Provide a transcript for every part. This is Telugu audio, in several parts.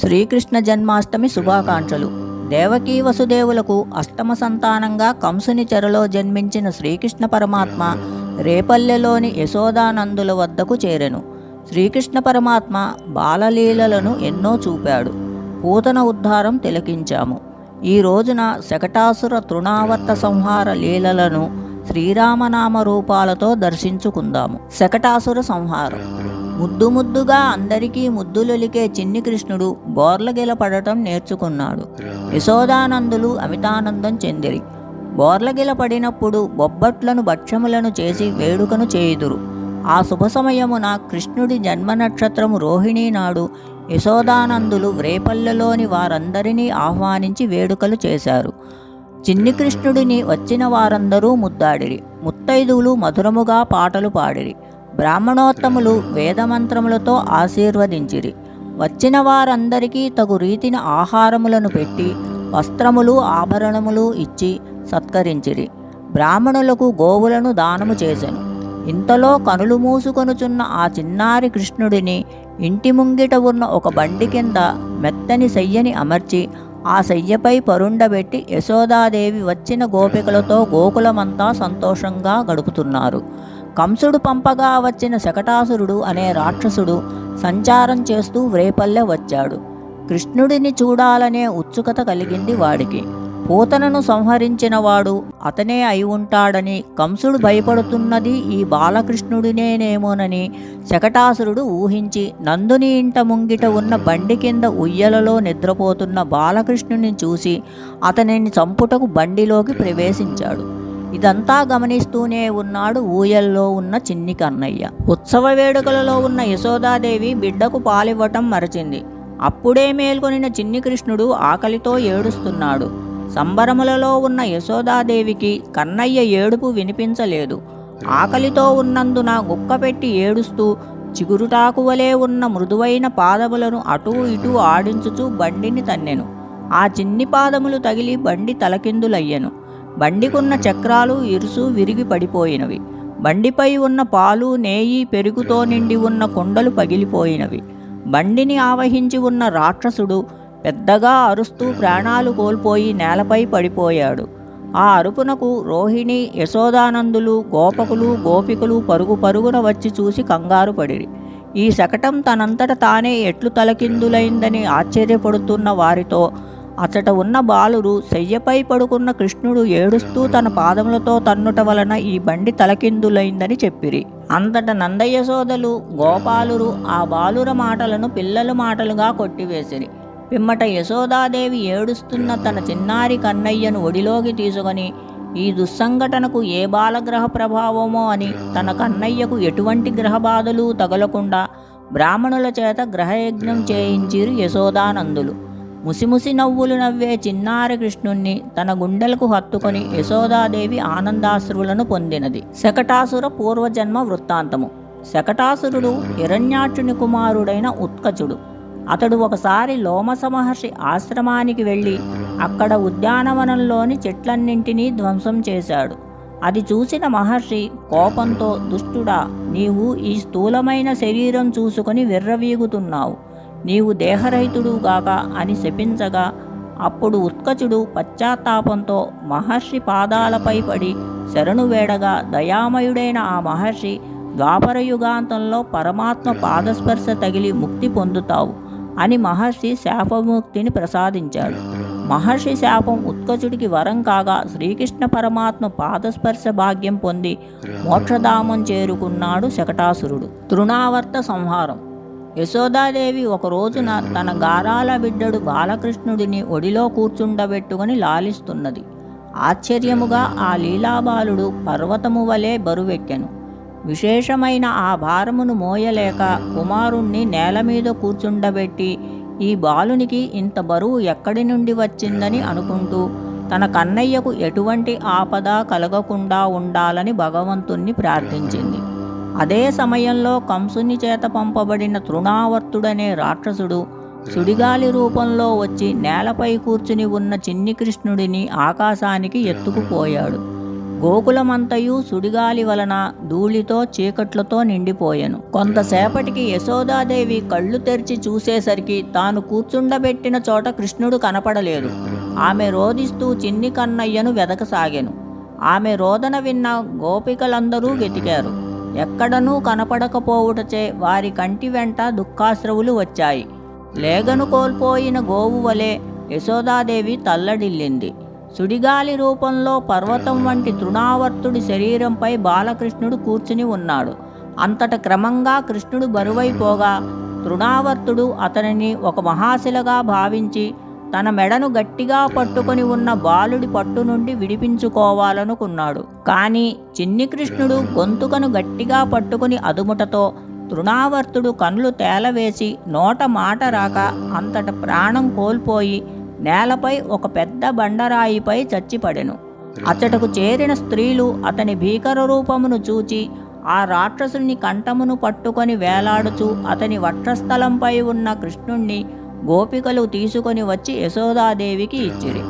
శ్రీకృష్ణ జన్మాష్టమి శుభాకాంక్షలు. దేవకీ వసుదేవులకు అష్టమ సంతానంగా కంసుని చెరలో జన్మించిన శ్రీకృష్ణ పరమాత్మ రేపల్లెలోని యశోదానందుల వద్దకు చేరెను. శ్రీకృష్ణ పరమాత్మ బాలలీలలను ఎన్నో చూపాడు. పూతన ఉద్ధారం తిలకించాము. ఈ రోజున శకటాసుర తృణావర్త సంహార లీలలను శ్రీరామనామ రూపాలతో దర్శించుకుందాము. శకటాసుర సంహారం. ముద్దు ముద్దుగా అందరికీ ముద్దులొలికే చిన్ని కృష్ణుడు బోర్లగిల పడటం నేర్చుకున్నాడు. యశోదానందులు అమితానందం చెందిరి. బోర్లగిల పడినప్పుడు బొబ్బట్లను భక్ష్యములను చేసి వేడుకను చేయుదురు. ఆ శుభ సమయమున కృష్ణుడి జన్మ నక్షత్రము రోహిణి నాడు యశోదానందులు వ్రేపల్లెలోని వారందరినీ ఆహ్వానించి వేడుకలు చేశారు. చిన్ని కృష్ణుడిని వచ్చిన వారందరూ ముద్దాడిరి. ముత్తైదువులు మధురముగా పాటలు పాడిరి. బ్రాహ్మణోత్తములు వేదమంత్రములతో ఆశీర్వదించిరి. వచ్చిన వారందరికీ తగు రీతిన ఆహారములను పెట్టి వస్త్రములు ఆభరణములు ఇచ్చి సత్కరించిరి. బ్రాహ్మణులకు గోవులను దానము చేశాను ఇంతలో కనులు మూసుకొనుచున్న ఆ చిన్నారి కృష్ణుడిని ఇంటి ముంగిట ఉన్న ఒక బండి కింద మెత్తని శయ్యని అమర్చి ఆ శయ్యపై పరుండబెట్టి యశోదాదేవి వచ్చిన గోపికలతో గోకులమంతా సంతోషంగా గడుపుతున్నారు. కంసుడు పంపగా వచ్చిన శకటాసురుడు అనే రాక్షసుడు సంచారం చేస్తూ వ్రేపల్లె వచ్చాడు. కృష్ణుడిని చూడాలనే ఉత్సుకత కలిగింది వాడికి. పూతనను సంహరించినవాడు అతనే అయి ఉంటాడని కంసుడు భయపడుతున్నది ఈ బాలకృష్ణుడినేనేమోనని శకటాసురుడు ఊహించి నందుని ఇంట ముంగిట ఉన్న బండి కింద ఉయ్యలలో నిద్రపోతున్న బాలకృష్ణుని చూసి అతనిని చంపుటకు బండిలోకి ప్రవేశించాడు. ఇదంతా గమనిస్తూనే ఉన్నాడు ఊయల్లో ఉన్న చిన్ని కన్నయ్య. ఉత్సవ వేడుకలలో ఉన్న యశోదాదేవి బిడ్డకు పాలివ్వటం మరచింది. అప్పుడే మేల్కొనిన చిన్ని కృష్ణుడు ఆకలితో ఏడుస్తున్నాడు. సంబరములలో ఉన్న యశోదాదేవికి కన్నయ్య ఏడుపు వినిపించలేదు. ఆకలితో ఉన్నందున గుక్కపెట్టి ఏడుస్తూ చిగురుటాకువలే ఉన్న మృదువైన పాదములను అటూ ఇటూ ఆడించుచూ బండిని తన్నెను. ఆ చిన్ని పాదములు తగిలి బండి తలకిందులయ్యను. బండికున్న చక్రాలు ఇరుసు విరిగి పడిపోయినవి. బండిపై ఉన్న పాలు నేయి పెరుగుతో నిండి ఉన్న కుండలు పగిలిపోయినవి. బండిని ఆవహించి ఉన్న రాక్షసుడు పెద్దగా అరుస్తూ ప్రాణాలు కోల్పోయి నేలపై పడిపోయాడు. ఆ అరుపునకు రోహిణి యశోదానందులు గోపకులు గోపికలు పరుగు పరుగున వచ్చి చూసి కంగారు పడిరి. ఈ శకటం తనంతట తానే ఎట్లు తలకిందులైందని ఆశ్చర్యపడుతున్న వారితో అతట ఉన్న బాలురు శయ్యపై పడుకున్న కృష్ణుడు ఏడుస్తూ తన పాదములతో తన్నుట వలన ఈ బండి తలకిందులైందని చెప్పిరి. అంతట నందయ్య సోదలు గోపాలురు ఆ బాలుర మాటలను పిల్లల మాటలుగా కొట్టివేసిరి. పిమ్మట యశోదాదేవి ఏడుస్తున్న తన చిన్నారి కన్నయ్యను ఒడిలోకి తీసుకొని ఈ దుస్సంఘటనకు ఏ బాలగ్రహ ప్రభావమో అని తన కన్నయ్యకు ఎటువంటి గ్రహ బాధలు తగలకుండా బ్రాహ్మణుల చేత గ్రహయజ్ఞం చేయించిరు యశోదానందులు. ముసిముసి నవ్వులు నవ్వే చిన్నారి కృష్ణుణ్ణి తన గుండెలకు హత్తుకొని యశోదాదేవి ఆనందాశ్రువులను పొందినది. శకటాసుర పూర్వజన్మ వృత్తాంతము. శకటాసురుడు హిరణ్యాక్షుని కుమారుడైన ఉత్కచుడు. అతడు ఒకసారి లోమస మహర్షి ఆశ్రమానికి వెళ్ళి అక్కడ ఉద్యానవనంలోని చెట్లన్నింటినీ ధ్వంసం చేశాడు. అది చూసిన మహర్షి కోపంతో దుష్టుడా నీవు ఈ స్థూలమైన శరీరం చూసుకొని విర్రవీగుతున్నావు. నీవు దేహరహితుడు గాక అని శపించగా అప్పుడు ఉత్కచుడు పశ్చాత్తాపంతో మహర్షి పాదాలపై పడి శరణు వేడగా దయామయుడైన ఆ మహర్షి ద్వాపరయుగాంతంలో పరమాత్మ పాదస్పర్శ తగిలి ముక్తి పొందుతావు అని మహర్షి శాపముక్తిని ప్రసాదించాడు. మహర్షి శాపం ఉత్కచుడికి వరం కాగా శ్రీకృష్ణ పరమాత్మ పాదస్పర్శ భాగ్యం పొంది మోక్షధామం చేరుకున్నాడు శకటాసురుడు. తృణావర్త సంహారం. యశోదాదేవి ఒక రోజున తన గారాల బిడ్డడు బాలకృష్ణుడిని ఒడిలో కూర్చుండబెట్టుకుని లాలిస్తున్నది. ఆశ్చర్యముగా ఆ లీలాబాలుడు పర్వతము వలె బరువెక్కెను. విశేషమైన ఆ భారమును మోయలేక కుమారుణ్ణి నేల మీద కూర్చుండబెట్టి ఈ బాలునికి ఇంత బరువు ఎక్కడి నుండి వచ్చిందని అనుకుంటూ తన కన్నయ్యకు ఎటువంటి ఆపద కలగకుండా ఉండాలని భగవంతుణ్ణి ప్రార్థించింది. అదే సమయంలో కంసుని చేత పంపబడిన తృణావర్తుడనే రాక్షసుడు సుడిగాలి రూపంలో వచ్చి నేలపై కూర్చుని ఉన్న చిన్ని కృష్ణుడిని ఆకాశానికి ఎత్తుకుపోయాడు. గోకులమంతయు సుడిగాలి వలన ధూళితో చీకట్లతో నిండిపోయాను. కొంతసేపటికి యశోదాదేవి కళ్ళు తెరిచి చూసేసరికి తాను కూర్చుండబెట్టిన చోట కృష్ణుడు కనపడలేదు. ఆమె రోదిస్తూ చిన్ని కన్నయ్యను వెదకసాగాను. ఆమె రోదన విన్న గోపికలందరూ వెతికారు. ఎక్కడనూ కనపడకపోవుటచే వారి కంటి వెంట దుఃఖాశ్రవులు వచ్చాయి. లేగను కోల్పోయిన గోవు వలె యశోదాదేవి తల్లడిల్లింది. సుడిగాలి రూపంలో పర్వతం వంటి తృణావర్తుడి శరీరంపై బాలకృష్ణుడు కూర్చుని ఉన్నాడు. అంతట క్రమంగా కృష్ణుడు బరువైపోగా తృణావర్తుడు అతనిని ఒక మహాశిలగా భావించి తన మెడను గట్టిగా పట్టుకొని ఉన్న బాలుడి పట్టు నుండి విడిపించుకోవాలనుకున్నాడు. కానీ చిన్ని కృష్ణుడు గొంతుకను గట్టిగా పట్టుకుని అదుముటతో తృణావర్తుడు కళ్ళు తేలవేసి నోట మాట రాక అంతట ప్రాణం కోల్పోయి నేలపై ఒక పెద్ద బండరాయిపై చచ్చిపడెను. అతటకు చేరిన స్త్రీలు అతని భీకర రూపమును చూచి ఆ రాక్షసుని కంఠమును పట్టుకొని వేలాడుచూ అతని వక్షస్థలంపై ఉన్న కృష్ణుణ్ణి గోపికలు తీసుకొని వచ్చి యశోదాదేవికి ఇచ్చిరి.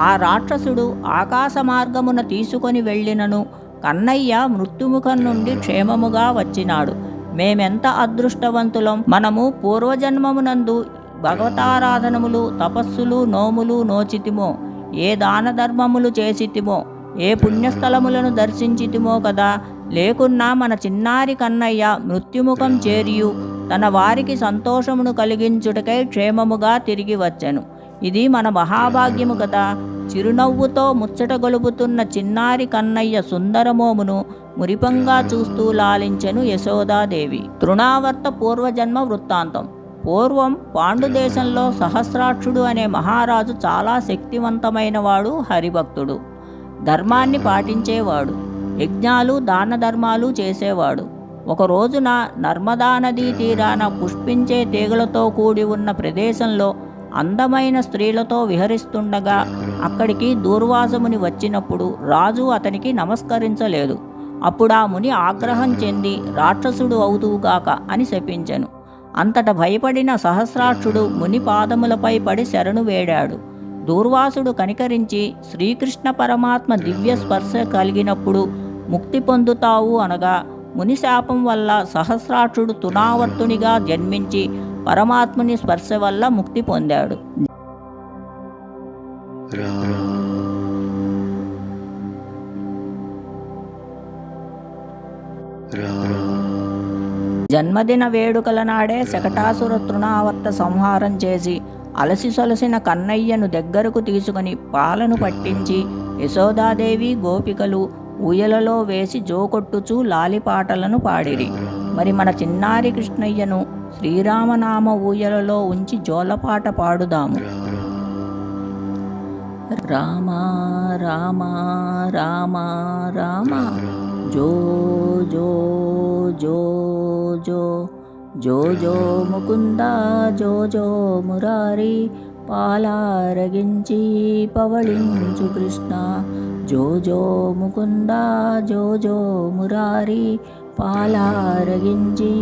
ఆ రాక్షసుడు ఆకాశ మార్గమున తీసుకొని వెళ్ళినను. కన్నయ్య మృత్యుముఖం నుండి క్షేమముగా వచ్చినాడు. మేమెంత అదృష్టవంతులం. మనము పూర్వజన్మమునందు భగవతారాధనములు తపస్సులు నోములు నోచితిమో. ఏ దాన ధర్మములు చేసితిమో. ఏ పుణ్యస్థలములను దర్శించితిమో కదా. లేకున్నా మన చిన్నారి కన్నయ్య మృత్యుముఖం చేరియు. తన వారికి సంతోషమును కలిగించుటకై క్షేమముగా తిరిగి వచ్చెను. ఇది మన మహాభాగ్యము కదా. చిరునవ్వుతో ముచ్చట గొలుపుతున్న చిన్నారి కన్నయ్య సుందరమోమును మురిపంగా చూస్తూ లాలించెను యశోదాదేవి. తృణావర్త పూర్వజన్మ వృత్తాంతం. పూర్వం పాండుదేశంలో సహస్రాక్షుడు అనే మహారాజు చాలా శక్తివంతమైనవాడు హరిభక్తుడు. ధర్మాన్ని పాటించేవాడు. యజ్ఞాలు దాన ధర్మాలు చేసేవాడు. ఒక రోజున నర్మదా నదీ తీరాన పుష్పించే తీగలతో కూడి ఉన్న ప్రదేశంలో అందమైన స్త్రీలతో విహరిస్తుండగా అక్కడికి దూర్వాసముని వచ్చినప్పుడు రాజు అతనికి నమస్కరించలేదు. అప్పుడు ఆ ముని ఆగ్రహం చెంది రాక్షసుడు అవుతువుగాక అని శపించెను. అంతట భయపడిన సహస్రాక్షుడు ముని పాదములపై పడి శరణు వేడాడు. దూర్వాసుడు కనికరించి శ్రీకృష్ణ పరమాత్మ దివ్య స్పర్శ కలిగినప్పుడు ముక్తి పొందుతావు అనగా మునిశాపం వల్ల సహస్రాక్షుడు తునావర్తునిగా జన్మించి పరమాత్ముని స్పర్శ వల్ల ముక్తి పొందాడు. జన్మదిన వేడుకల నాడే శకటాసుర తృణావర్త సంహారం చేసి అలసి సొలసిన కన్నయ్యను దగ్గరకు తీసుకుని పాలను పట్టించి యశోదాదేవి గోపికలు ఊయలలో వేసి జోకొట్టుచూ లాలిపాటలను పాడిరి. మరి మన చిన్నారి కృష్ణయ్యను శ్రీరామనామ ఊయలలో ఉంచి జోలపాట పాడుదాము. రామ రామ రామ రామ. జో జో జో జో. జో జో ముకుంద జో జో మురారి. పాలారగించి పవళించు కృష్ణ. జో జో ముకుంద జో జో మురారి పాలారగించి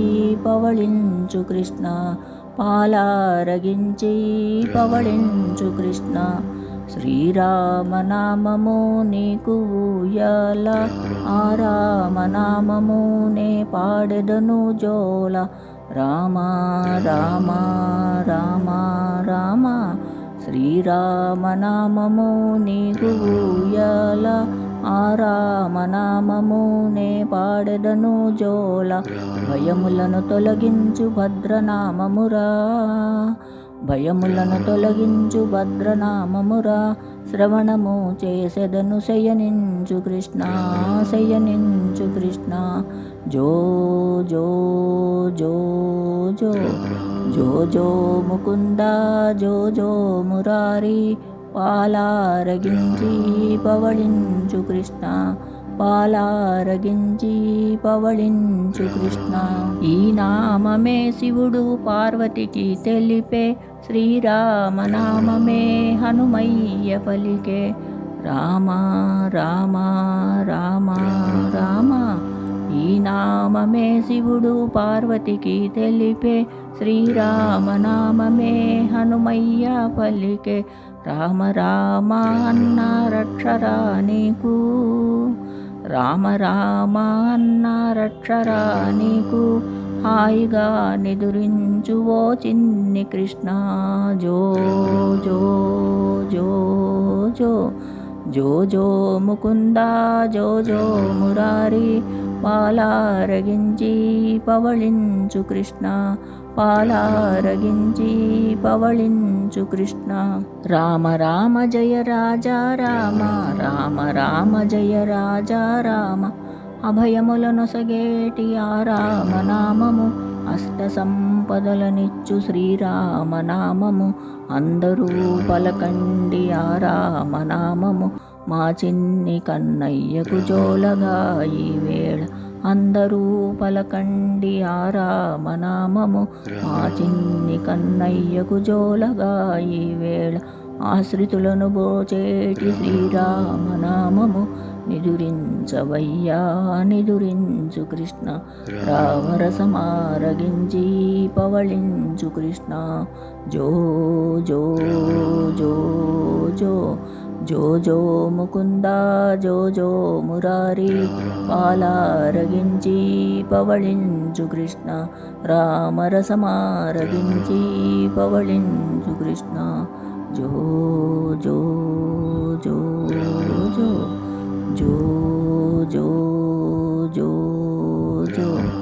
పవళించు కృష్ణ. పాలారగించి పవళించు కృష్ణ. శ్రీరామనామము నీకు ఊయల ఆ రామనామము నే పాడెదను జోల. రామ రామ రామ రామ. శ్రీరామనామము నీకు రామ నామము నే పాడెదను జోల. భయములను తొలగించు భద్రనామమురా భయములను తొలగించు భద్రనామమురా. శ్రవణము చేసెదను శయనించు కృష్ణ శయనించు కృష్ణ. జో జో జో జో. జో జో. ముకుంద జో జో మురారి. పాలారగించి పవళించు కృష్ణ. పాలారగించి పవళించు కృష్ణ. ఈ నామమే శివుడు పార్వతికి తెలిపే శ్రీరామనామమే హనుమయ్య పలికే. రామ రామ రామ రామ. ఈ నామమే శివుడు పార్వతికి తెలిపే. శ్రీరామనామమే హనుమయ్య పలికే. రామ రామ అన్న రక్షరా నీకు. రామ రామ అన్న నీకు. హాయిగా నిదురించు ఓ చిన్ని కృష్ణ. జో జో జో జో. జో జో ముకుందా జో జో మురారి. పాలారగించి పవళించు కృష్ణ పాలారగించి పవళించు కృష్ణ. రామ రామ జయ రాజా రామ రామ రామ జయ రాజా రామ. అభయములనొసగేటి ఆ రామనామము అష్ట సంపదలనిచ్చు శ్రీరామనామము అందరూ పలకండి ఆ రామనామము మా చిన్ని కన్నయ్యకు జోలగా ఈ వేళ అందరూ పలకండి ఆ రామనామము. మా చిన్ని కన్నయ్యకు జోలగా ఈ వేళ ఆశ్రితులను బోచేటి శ్రీరామనామము. నిదురించవయ్యా నిదురించు కృష్ణ. రామరసమారగించి పవళించు కృష్ణ. జో జో జో జో जो जो मुकुन्दा जो जो मुरारी पालारगि पवळिन् जु कृष्ण रामरसमारगिजी पवळिन् जु कृष्ण जो जो जो जो जो जो जो जो।